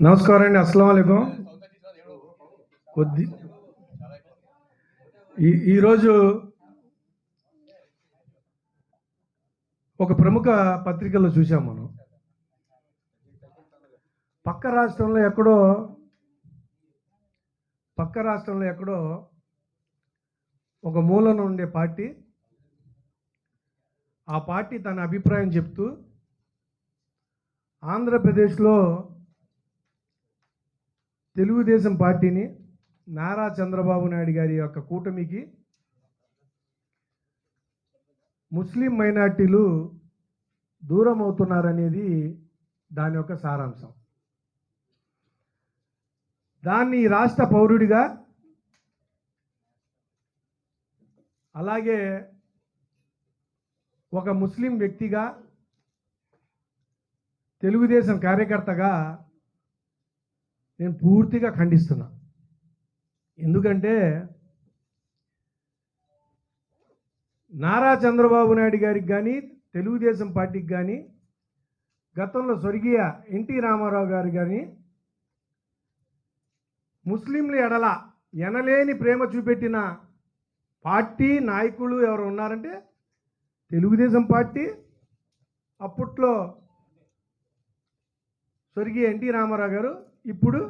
నమస్కారం అండి అస్సలం అయికం కొద్ది ఈ ఈరోజు ఒక ప్రముఖ పత్రికల్లో చూసాం మనం. పక్క రాష్ట్రంలో ఎక్కడో పక్క రాష్ట్రంలో ఎక్కడో ఒక మూలన ఉండే పార్టీ. ఆ పార్టీ తన అభిప్రాయం చెప్తూ ఆంధ్రప్రదేశ్లో తెలుగుదేశం పార్టీని నారా చంద్రబాబు నాయుడు గారి యొక్క కూటమికి ముస్లిం మైనార్టీలు దూరం అవుతున్నారనేది దాని యొక్క సారాంశం. దాన్ని రాష్ట్ర పౌరుడిగా అలాగే ఒక ముస్లిం వ్యక్తిగా తెలుగుదేశం కార్యకర్తగా నేను పూర్తిగా ఖండిస్తున్నా. ఎందుకంటే నారా చంద్రబాబు నాయుడు గారికి కానీ తెలుగుదేశం పార్టీకి కానీ గతంలో స్వర్గీయ ఎన్టీ రామారావు గారు కానీ ముస్లింల ఎడల ఎనలేని ప్రేమ చూపెట్టిన పార్టీ నాయకులు ఎవరు ఉన్నారంటే తెలుగుదేశం పార్టీ అప్పట్లో స్వర్గీయ ఎన్టీ రామారావు గారు ఇప్పుడు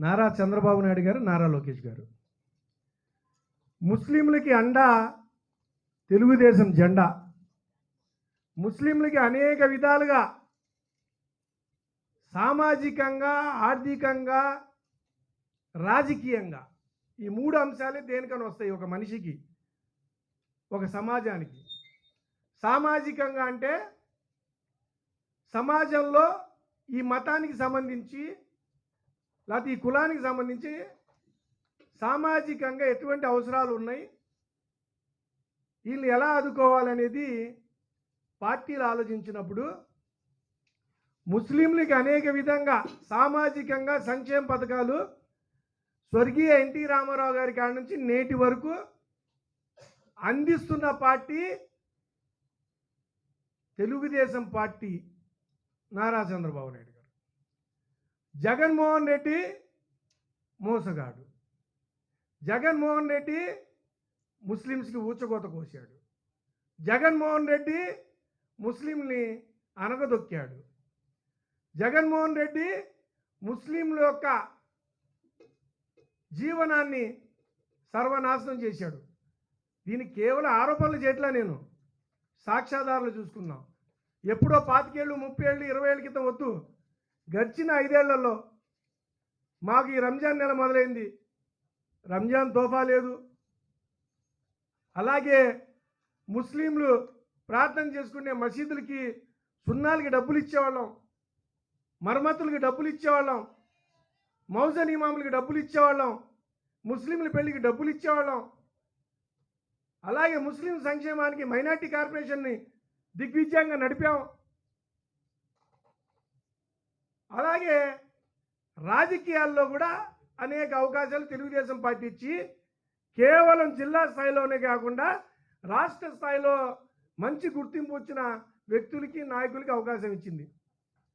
నారా చంద్రబాబు నాయుడు గారు నారా లోకేష్ గారు. ముస్లింలకి అండా తెలుగుదేశం జెండా. ముస్లింలకి అనేక విధాలుగా సామాజికంగా ఆర్థికంగా రాజకీయంగా ఈ మూడు అంశాలే దేనికని వస్తాయి ఒక మనిషికి ఒక సమాజానికి. సామాజికంగా అంటే సమాజంలో ఈ మతానికి సంబంధించి లేకపోతే ఈ కులానికి సంబంధించి సామాజికంగా ఎటువంటి అవసరాలు ఉన్నాయి? వీళ్ళు ఎలా ఆదుకోవాలనేది పార్టీలు ఆలోచించినప్పుడు ముస్లింలకి అనేక విధంగా సామాజికంగా సంక్షేమ పథకాలు స్వర్గీయ ఎన్టీ రామారావు గారి కాడ నుంచి నేటి వరకు అందిస్తున్న పార్టీ తెలుగుదేశం పార్టీ. నారా చంద్రబాబు నాయుడు గారు. జగన్మోహన్ రెడ్డి మోసగాడు. జగన్మోహన్ రెడ్డి ముస్లిమ్స్కి ఊచకోత కోసాడు జగన్మోహన్ రెడ్డి ముస్లింని అనగదొక్కాడు జగన్మోహన్ రెడ్డి ముస్లింల యొక్క జీవనాన్ని సర్వనాశనం చేశాడు. దీనికి కేవలం ఆరోపణలు చేయట్లా నేను. సాక్ష్యాధారాలు చూసుకున్నాం ఎప్పుడో పాతికేళ్ళు ముప్పై ఏళ్ళు ఇరవై ఏళ్ళ క్రితం వద్దు. గడిచిన ఐదేళ్ళలో మాకు ఈ రంజాన్ నెల మొదలైంది. రంజాన్ తోఫా లేదు. అలాగే ముస్లింలు ప్రార్థన చేసుకునే మసీదులకి సున్నాలకి డబ్బులు ఇచ్చేవాళ్ళం. మరమ్మతులకి డబ్బులు ఇచ్చేవాళ్ళం. మౌజన్ ఇమాములకి డబ్బులు ఇచ్చేవాళ్ళం. ముస్లింల పెళ్ళికి డబ్బులు ఇచ్చేవాళ్ళం. అలాగే ముస్లిం సంక్షేమానికి మైనార్టీ కార్పొరేషన్ని దిగ్విజయంగా నడిపాం. అలాగే రాజకీయాల్లో కూడా అనేక అవకాశాలు తెలుగుదేశం పార్టీ ఇచ్చి కేవలం జిల్లా స్థాయిలోనే కాకుండా రాష్ట్ర స్థాయిలో మంచి గుర్తింపు వచ్చిన వ్యక్తులకి నాయకులకి అవకాశం ఇచ్చింది.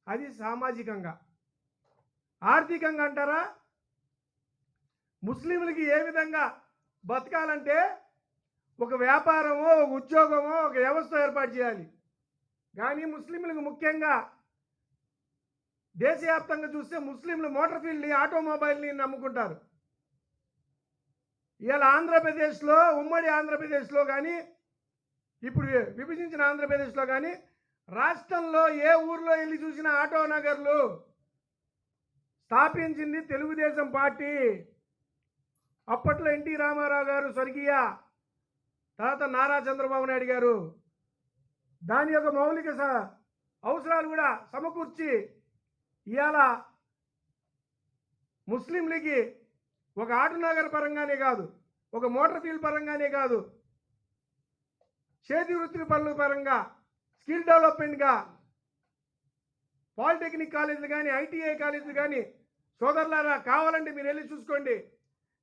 అది సామాజికంగా. ఆర్థికంగా అంటారా? ముస్లింలకి ఏ విధంగా బతకాలంటే ఒక వ్యాపారమో ఒక ఉద్యోగమో ఒక వ్యవస్థ ఏర్పాటు చేయాలి. కానీ ముస్లింలకు ముఖ్యంగా దేశవ్యాప్తంగా చూస్తే ముస్లింలు మోటార్ ఫీల్డ్ని ఆటోమొబైల్ని నమ్ముకుంటారు. ఇవాళ ఆంధ్రప్రదేశ్లో ఉమ్మడి ఆంధ్రప్రదేశ్లో కానీ ఇప్పుడు విభజించిన ఆంధ్రప్రదేశ్లో కానీ రాష్ట్రంలో ఏ ఊర్లో వెళ్ళి చూసిన ఆటో నగర్లు స్థాపించింది తెలుగుదేశం పార్టీ. అప్పట్లో ఎన్టీ రామారావు గారు స్వర్గీయ తర్వాత నారా చంద్రబాబు నాయుడు గారు దాని యొక్క మౌలిక స- అవసరాలు కూడా సమకూర్చి ఇవాళ ముస్లింలకి ఒక ఆటోనగర్ పరంగానే కాదు ఒక మోటార్ ఫీల్డ్ పరంగానే కాదు చేతి వృత్తుల పనుల పరంగా స్కిల్ డెవలప్మెంట్గా పాలిటెక్నిక్ కాలేజీలు కానీ ఐటీఐ కాలేజీలు కానీ సోదరులారా కావాలంటే మీరు వెళ్ళి చూసుకోండి.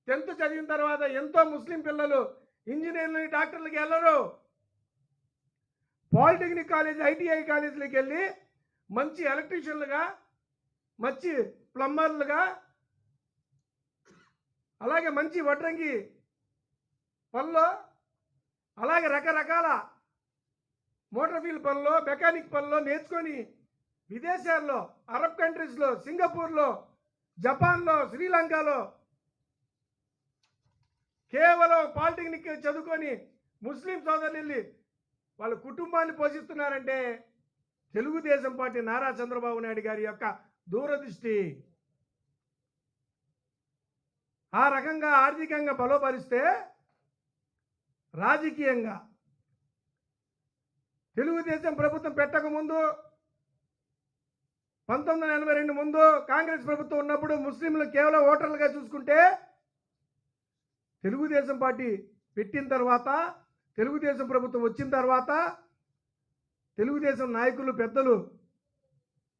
టెన్త్ చదివిన తర్వాత ఎంతో ముస్లిం పిల్లలు ఇంజనీర్లు డాక్టర్లకి వెళ్ళరు. పాలిటెక్నిక్ కాలేజ్ ఐటీఐ కాలేజీలకు వెళ్ళి మంచి ఎలక్ట్రీషియన్లుగా మంచి ప్లంబర్లుగా అలాగే మంచి వడ్రంగి పనులు అలాగే రకరకాల మోటార్ వీల్ పనులు మెకానిక్ పనులు నేర్చుకొని విదేశాల్లో అరబ్ కంట్రీస్లో సింగపూర్లో జపాన్లో శ్రీలంకలో కేవలం పాలిటెక్నిక్ చదువుకొని ముస్లిం సోదరులు వెళ్ళి వాళ్ళ కుటుంబాన్ని పోషిస్తున్నారంటే తెలుగుదేశం పార్టీ నారా చంద్రబాబు నాయుడు గారి యొక్క దూరదృష్టి. ఆ రకంగా ఆర్థికంగా బలోపరిస్తే రాజకీయంగా తెలుగుదేశం ప్రభుత్వం పెట్టకముందు పంతొమ్మిది వందల ఎనభై రెండు ముందు కాంగ్రెస్ ప్రభుత్వం ఉన్నప్పుడు ముస్లింలు కేవలం ఓటర్లుగా చూసుకుంటే తెలుగుదేశం పార్టీ పెట్టిన తర్వాత తెలుగుదేశం ప్రభుత్వం వచ్చిన తర్వాత తెలుగుదేశం నాయకులు పెద్దలు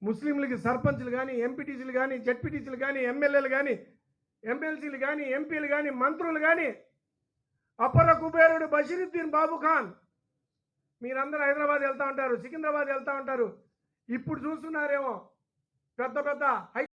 ముస్లింలకి సర్పంచ్లు కానీ ఎంపీటీసీలు కానీ జడ్పీటీసీలు కానీ ఎమ్మెల్యేలు కానీ ఎమ్మెల్సీలు కానీ ఎంపీలు కానీ మంత్రులు కానీ అపర కుబేరుడు బషీరుద్దీన్ బాబు ఖాన్ మీరందరూ హైదరాబాద్ వెళ్తూ ఉంటారు సికింద్రాబాద్ వెళ్తూ ఉంటారు. ఇప్పుడు చూస్తున్నారేమో పెద్ద పెద్ద హై